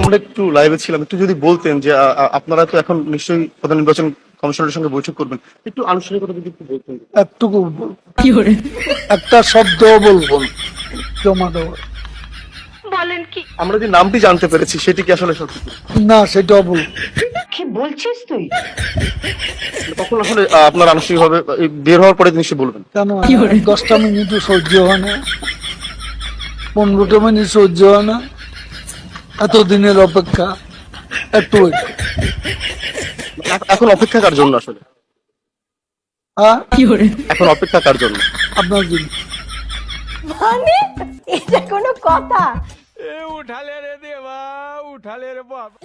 আমরা একটু লাইভে ছিলাম। একটু যদি বলতেন যে আপনারা তো এখন নিশ্চয়ই প্রধান নির্বাচন কমিশনের সঙ্গে বৈঠক করবেন। একটু আনুষ্ঠানিকতা যদি একটু বলতেন। একটুকু একটা শব্দ বলব না। জমা দেওয়া আমরা যে নামটি জানতে পেরেছি সেটি কি আসলে সত্যি? না সেটাও বল কি বলছিস তুই? তখন আসলে আপনার আনুষ্ঠানিকভাবে বের হওয়ার পরে নিশ্চয়ই বলবেন। কেন? দশটা মিনিটও সহ্য হয় না পনেরোটা মিনিট সহ্য হয় না। এতদিনের অপেক্ষা একটু এখন অপেক্ষা কার জন্য আসলে? হ্যাঁ? এখন অপেক্ষা কার জন্য? আপনার জন্য। মানে এটা কোনো কথা? এ উঠালে রে দেবা উঠালে রে বাবা